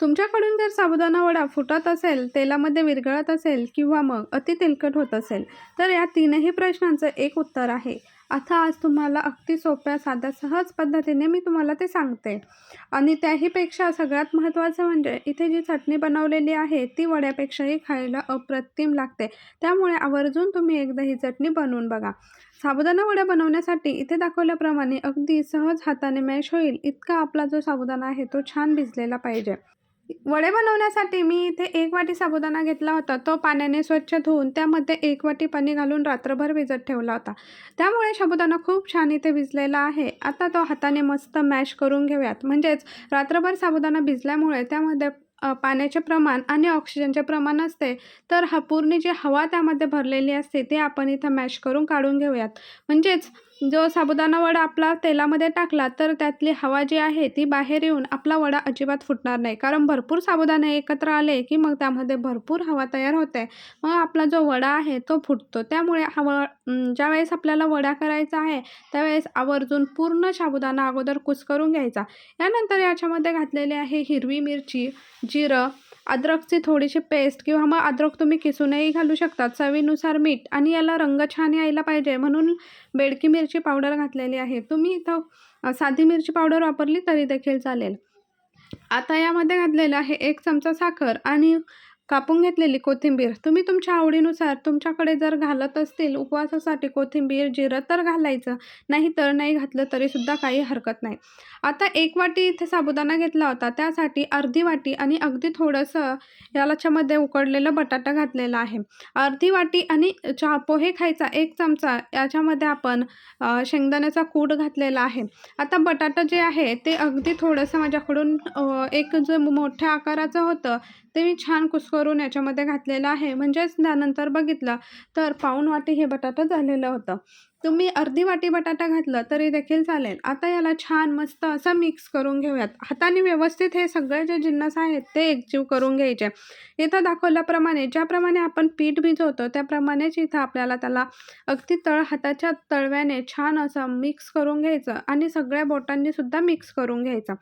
तुमच्याकडून जर साबुदाणा वडा फुटत असेल तेलामध्ये विरघळत असेल किंवा मग अति तेलकट होत असेल तर या तीनही प्रश्नांचं एक उत्तर आहे. आता आज तुम्हाला अगदी सोप्या साध्या सहज पद्धतीने मी तुम्हाला ते सांगते. आणि त्याहीपेक्षा सगळ्यात महत्त्वाचं म्हणजे इथे जी चटणी बनवलेली आहे ती वड्यापेक्षाही खायला अप्रतिम लागते. त्यामुळे आवर्जून तुम्ही एकदा ही चटणी बनवून बघा. साबुदाणा वड्या बनवण्यासाठी इथे दाखवल्याप्रमाणे अगदी सहज हाताने मॅश होईल इतका आपला जो साबुदाणा आहे तो छान भिजलेला पाहिजे. वडे बनवण्यासाठी मी इथे एक वाटी साबुदाणा घेतला होता. तो पाण्याने स्वच्छ धुवून त्यामध्ये एक वाटी पाणी घालून रात्रभर भिजत ठेवला होता. त्यामुळे साबुदाणा खूप छान इथे भिजलेला आहे. आता तो हाताने मस्त मॅश करून घेऊयात. म्हणजेच रात्रभर साबुदाणा भिजल्यामुळे त्यामध्ये पाण्याचे प्रमाण आणि ऑक्सिजनचे प्रमाण असते. तर हा पूर्ण जी हवा त्यामध्ये भरलेली असते ते आपण इथं मॅश करून काढून घेऊयात. म्हणजेच जो साबुदाणा वडा आपला तेलामध्ये टाकला तर त्यातली हवा जी आहे ती बाहेर येऊन आपला वडा अजिबात फुटणार नाही. कारण भरपूर साबुदाणे एकत्र आले की मग त्यामध्ये भरपूर हवा तयार होते. मग आपला जो वडा आहे तो फुटतो. त्यामुळे हवा ज्यावेळेस आपल्याला वडा करायचा आहे त्यावेळेस आवर्जून पूर्ण साबुदाणा अगोदर कुस्करून घ्यायचा. यानंतर याच्यामध्ये घातलेली आहे हिरवी मिरची जिरं अद्रकचे थोडीशी पेस्ट किंवा मग अद्रक तुम्ही किसूनही घालू शकता चवीनुसार मीठ आणि याला रंग छान यायला पाहिजे. म्हणून बेडकी मिरची पावडर घातलेली आहे. तुम्ही इथं साधी मिरची पावडर वापरली तरी देखील चालेल. आता यामध्ये घातलेलं आहे एक चमचा साखर आणि कापून घेतलेली कोथिंबीर. तुम्ही तुमच्या आवडीनुसार तुमच्याकडे जर घालत असतील उपवासासाठी कोथिंबीर जिरं तर घालायचं. नाही तर नाही घातलं तरीसुद्धा काही हरकत नाही. आता एक वाटी इथे साबुदाणा घेतला होता. त्यासाठी अर्धी वाटी आणि अगदी थोडंसं यालाच्यामध्ये उकडलेलं बटाटा घातलेला आहे. अर्धी वाटी आणि चहा पोहे खायचा एक चमचा याच्यामध्ये आपण शेंगदाण्याचा कूड घातलेला आहे. आता बटाटा जे आहे ते अगदी थोडंसं माझ्याकडून एक जे मोठ्या आकाराचं होतं ते मी छान कुस्करून याच्यामध्ये घातलेलं आहे. म्हणजेच त्यानंतर बघितलं तर पाऊण वाटी हे बटाटा झालेलं होतं. तुम्ही अर्धी वाटी बटाटा घातलं तरी देखील चालेल. आता याला छान मस्त असं मिक्स करून घेऊयात. हाताने व्यवस्थित हे सगळे जे जिन्नस आहेत ते एकजीव करून घ्यायचे. इथं दाखवल्याप्रमाणे ज्याप्रमाणे आपण पीठ भिजवतो त्याप्रमाणेच इथं आपल्याला त्याला अगदी तळ हाताच्या तळव्याने छान असं मिक्स करून घ्यायचं आणि सगळ्या बोटांनी सुद्धा मिक्स करून घ्यायचं.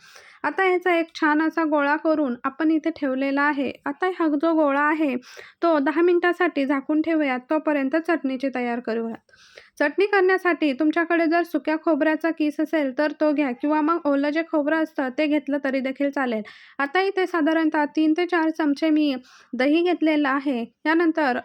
आता ह्याचा एक छान असा गोळा करून आपण इथे ठेवलेला आहे. आता हा जो गोळा आहे तो दहा मिनिटासाठी झाकून ठेवूयात. तोपर्यंत चटणीची तयार करूयात. चटणी करण्यासाठी तुमच्याकडे जर सुक्या खोबऱ्याचा किस असेल तर तो घ्या किंवा मग ओलं जे खोबरं असतं ते घेतलं तरी देखील चालेल. आता इथे साधारणतः तीन ते चार चमचे मी दही घेतलेलं आहे. त्यानंतर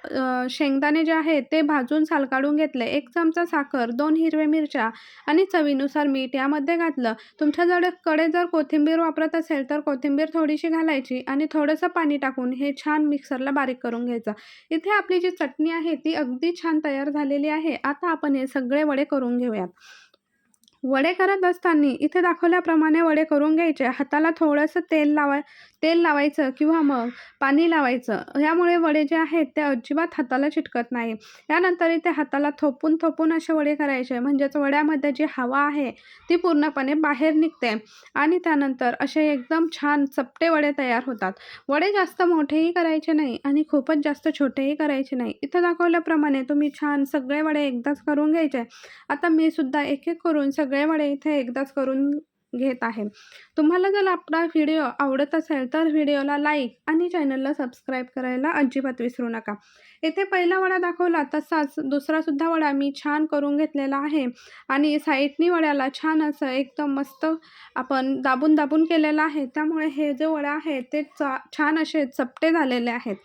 शेंगदाणे जे आहे ते भाजून साल काढून घेतले. एक चमचा साखर दोन हिरव्या मिरच्या आणि चवीनुसार मीठ यामध्ये घातलं. तुमच्याजवळकडे जर कोथिंबीर वापरत असेल तर कोथिंबीर थोडीशी घालायची आणि थोडंसं पाणी टाकून हे छान मिक्सरला बारीक करून घ्यायचं. इथे आपली जी चटणी आहे ती अगदी छान तयार झालेली आहे. आता आपण हे सगळे वडे करून घेऊयात. वडे करत असताना इथे दाखवल्याप्रमाणे वडे करून घ्यायचे. हाताला थोडंसं तेल लावाय तेल लावायचं किंवा मग पाणी लावायचं. यामुळे वडे जे आहेत ते अजिबात हाताला चिटकत नाही. यानंतर इथे हाताला थोपून थोपून असे वडे करायचे. म्हणजेच वड्यामध्ये जी हवा आहे ती पूर्णपणे बाहेर निघते आणि त्यानंतर असे एकदम छान चपटे वडे तयार होतात. वडे जास्त मोठेही करायचे नाही आणि खूपच जास्त छोटेही करायचे नाही. इथं दाखवल्याप्रमाणे तुम्ही छान सगळे वडे एकदाच करून घ्यायचे. आता मी सुद्धा एक एक करून सगळे वडे इथे एकदाच करून घेत आहे. तुम्हाला जर आपला व्हिडिओ आवडत असेल तर व्हिडिओला लाईक आणि चॅनलला सबस्क्राईब करायला अजिबात विसरू नका. इथे पहिला वडा दाखवला तसाच दुसरासुद्धा वडा मी छान करून घेतलेला आहे. आणि साईडनी वड्याला छान असं एकदम मस्त आपण दाबून दाबून केलेलं आहे. त्यामुळे हे जे वडे आहेत ते चा छान असे चपटे झालेले आहेत.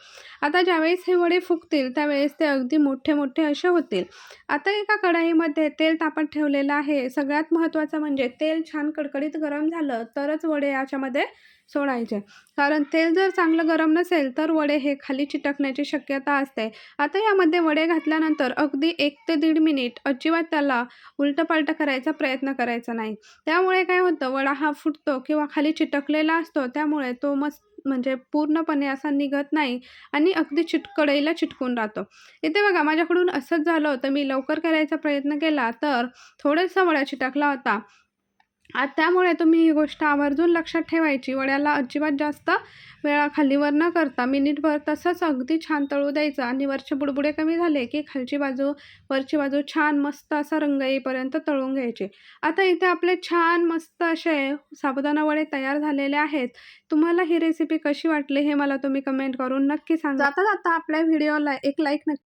आता ज्यावेळेस हे वडे फुगतील त्यावेळेस ते अगदी मोठे मोठे असे होतील. आता एका कढाईमध्ये तेल तापत ठेवलेलं आहे. सगळ्यात महत्त्वाचं म्हणजे तेल छान कडकडीत गरम झालं तरच वडे याच्यामध्ये सोडायचे. कारण तेल जर चांगलं गरम नसेल तर वडे हे खाली चिटकण्याची शक्यता असते. आता यामध्ये वडे घातल्यानंतर अगदी एक ते दीड मिनिट अजिबात त्याला उलटंपालटं करायचा प्रयत्न करायचा नाही. त्यामुळे काय होतं वडा हा फुटतो किंवा खाली चिटकलेला असतो त्यामुळे तो मस्त म्हणजे पूर्णपणे असा निघत नाही आणि अगदी चिटकडईला चिटकून राहतो. इथे बघा माझ्याकडून असंच झालं होतं. मी लवकर करायचा प्रयत्न केला तर थोडंसं वडा चिटकला होता. त्यामुळे तुम्ही ही गोष्ट आवर्जून लक्षात ठेवायची. वड्याला अजिबात जास्त वेळा खालीवर न करता मिनिटभर तसंच अगदी छान तळू द्यायचं. आणि वरचे बुडबुडे कमी झाले की खालची बाजू वरची बाजू छान मस्त असा रंग येईपर्यंत तळून घ्यायचे. आता इथे आपले छान मस्त असे साबुदाणा वडे तयार झालेले आहेत. तुम्हाला ही रेसिपी कशी वाटली हे मला तुम्ही कमेंट करून नक्की सांगा. जाता जाता आपल्या व्हिडिओला एक लाईक नक्की